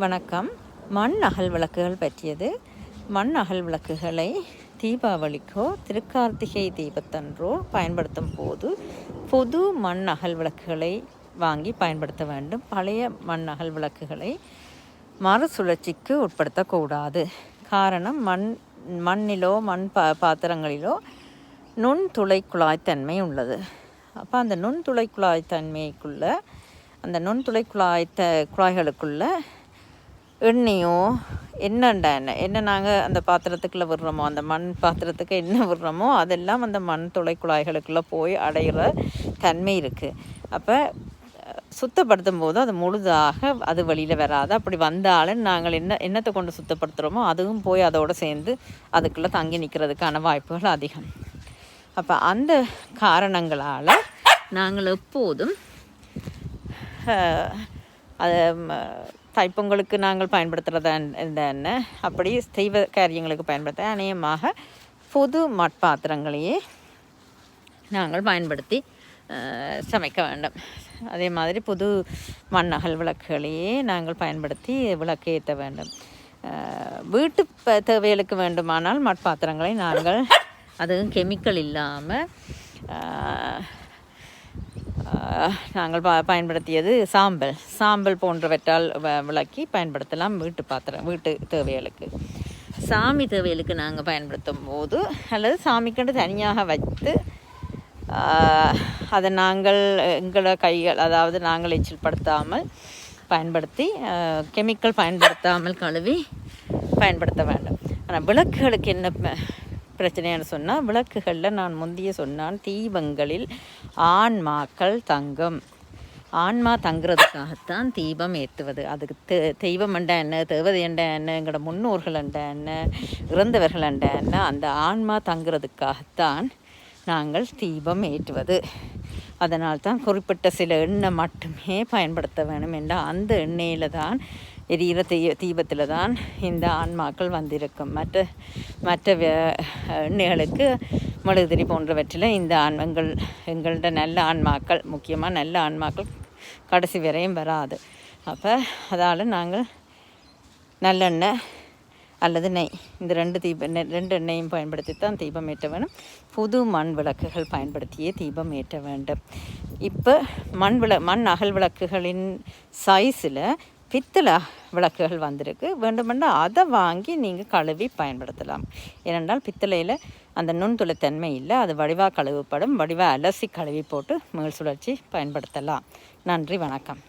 வணக்கம். மண் அகல் விளக்குகள் பற்றியது. மண் அகல் விளக்குகளை தீபாவளிக்கோ திருக்கார்த்திகை தீபத்தன்றோ பயன்படுத்தும் போது புது மண் அகல் விளக்குகளை வாங்கி பயன்படுத்த வேண்டும். பழைய மண் அகல் விளக்குகளை மறுசுழற்சிக்கு உட்படுத்தக்கூடாது. காரணம் மண் மண்ணிலோ மண் பா பாத்திரங்களிலோ நுண்துளை குழாய்த்தன்மை உள்ளது. அப்போ அந்த நுண்துளை குழாய்த்தன்மைக்குள்ள அந்த நுண்துளை குழாய்த்த குழாய்களுக்குள்ள எண்ணெயோ என்னண்டா என்ன? என்ன நாங்கள் அந்த பாத்திரத்துக்குள்ளே விடுறோமோ அந்த மண் பாத்திரத்துக்கு என்ன விடுறோமோ அதெல்லாம் அந்த மண் துளை குழாய்களுக்குள்ளே போய் அடைகிற தன்மை இருக்குது அப்போ சுத்தப்படுத்தும் போது அது முழுதாக அது வெளியில் வராது. அப்படி வந்தாலும் நாங்கள் என்ன என்னத்தை கொண்டு சுத்தப்படுத்துகிறோமோ அதுவும் போய் அதோடு சேர்ந்து அதுக்குள்ளே தங்கி நிற்கிறதுக்கான வாய்ப்புகள் அதிகம். அப்போ அந்த காரணங்களால் நாங்கள் எப்போதும் அதை தைப்பொங்கலுக்கு நாங்கள் பயன்படுத்துகிறதா இந்த அப்படி தெய்வ காரியங்களுக்கு பயன்படுத்த அநேகமாக பொது மட்பாத்திரங்களையே நாங்கள் பயன்படுத்தி சமைக்க வேண்டும். அதே மாதிரி புது மண்ணகல் விளக்குகளையே நாங்கள் பயன்படுத்தி விளக்கு ஏற்ற வேண்டும். வீட்டு தேவைகளுக்கு வேண்டுமானால் மட்பாத்திரங்களை நாங்கள் அதுவும் கெமிக்கல் இல்லாமல் நாங்கள் ப பயன்படுத்தியது சாம்பல். சாம்பல் போன்றவற்றால் விளக்கி பயன்படுத்தலாம் வீட்டு பாத்திரம் வீட்டு தேவைகளுக்கு. சாமி தேவைகளுக்கு நாங்கள் பயன்படுத்தும் போது அல்லது சாமிக்கண்டு தனியாக வைத்து அதை நாங்கள் எங்களோட கைகள் அதாவது நாங்கள் எச்சில்படுத்தாமல் பயன்படுத்தி கெமிக்கல் பயன்படுத்தாமல் கழுவி பயன்படுத்த வேண்டும். ஆனால் விளக்குகளுக்கு என்ன பிரச்சனைன்னு சொன்னால் விளக்குகளில் நான் முந்தைய சொன்னான் தீபங்களில் ஆன்மாக்கள் தங்கம். ஆன்மா தங்குறதுக்காகத்தான் தீபம் ஏற்றுவது அதுக்கு தெ தெய்வம் என்ற என்ன தேவதை என்ற என்ன எங்களோட முன்னோர்கள் என்ற என்ன இறந்தவர்கள் என்ற என்ன அந்த ஆன்மா தங்குறதுக்காகத்தான் நாங்கள் தீபம் ஏற்றுவது. அதனால் தான் குறிப்பிட்ட சில எண்ணெய் மட்டுமே பயன்படுத்த வேணும் என்றால் அந்த எண்ணெயில் தான் எரியிற தீ தீபத்தில் தான் இந்த ஆன்மாக்கள் வந்திருக்கும். மற்ற மற்ற எண்ணெய்களுக்கு மெழுகுதிரி போன்றவற்றில் இந்த ஆண் எங்கள் எங்கள்ட நல்ல ஆன்மாக்கள் முக்கியமாக நல்ல ஆன்மாக்கள் கடைசி வரையும் வராது. அப்போ அதால் நாங்கள் நல்லெண்ணெய் அல்லது நெய் இந்த ரெண்டு தீப ரெண்டு எண்ணெயும் பயன்படுத்தி தான் தீபம் ஏற்ற வேணும் புது மண் விளக்குகள் பயன்படுத்தியே தீபம் ஏற்ற வேண்டும். இப்போ மண் விள மண் அகல் விளக்குகளின் சைஸில் பித்தளை விளக்குகள் வந்திருக்கு. வேண்டுமென்றால் அதை வாங்கி நீங்கள் கழுவி பயன்படுத்தலாம். ஏனென்றால் பித்தளையில் அந்த நுண்துளைத்தன்மை இல்லை. அது வடிவாக கழுவப்படும். வடிவாக அலசி கழுவி போட்டு மேல் சுழற்சி பயன்படுத்தலாம். நன்றி வணக்கம்.